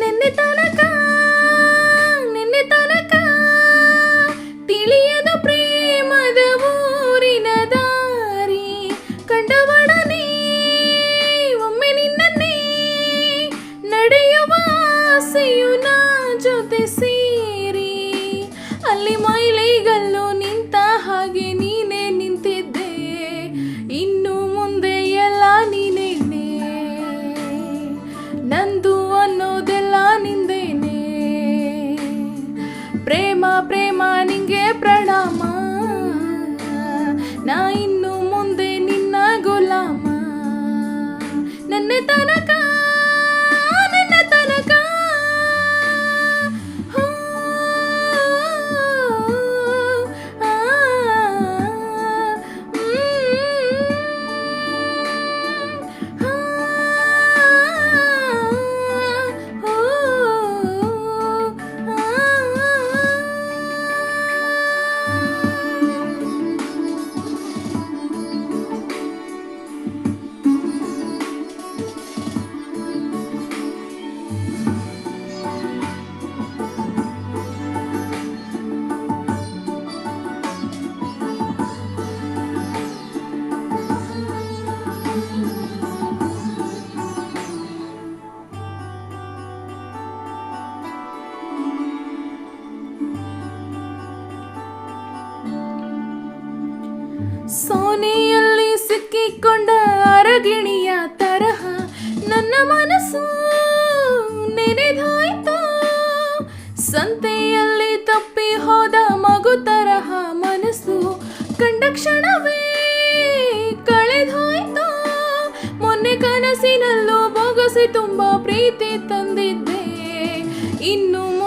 ನಿನ್ನೆ ತನಕ ನಿನ್ನೆ ತನಕ ತಿಳಿಯದ ಪ್ರೇಮದ ಊರಿನ ದಾರಿ ಕಂಡವಡನೆ ಒಮ್ಮೆ ನಿನ್ನನ್ನೇ ನಡೆಯುವ ಆಸೆಯು ನಾ ಜೊತೆ ಸೇರಿ. ಪ್ರೇಮ ಪ್ರೇಮ ನಿಂಗೆ ಪ್ರಣಾಮ ನಾ ಇನ್ನು ಮುಂದೆ ನಿನ್ನ ಗುಲಾಮ ನನ್ನ ತನಕ ಸೋನೆಯಲ್ಲಿ ಸಿಕ್ಕಿಕೊಂಡ ಅರಗಿಣಿಯ ತರಹ ನನ್ನ ಮನಸ್ಸು ನೆನೆದಾಯ್ತು. ಸಂತೆಯಲ್ಲಿ ತಪ್ಪಿ ಹೋದ ಮಗು ತರಹ ಮನಸ್ಸು ಕಂಡ ಕ್ಷಣವೇ ಕಳೆದಾಯ್ತು. ಮೊನ್ನೆ ಕನಸಿನಲ್ಲೂ ಬೊಗಸಿ ತುಂಬ ಪ್ರೀತಿ ತಂದಿದ್ದೆ. ಇನ್ನು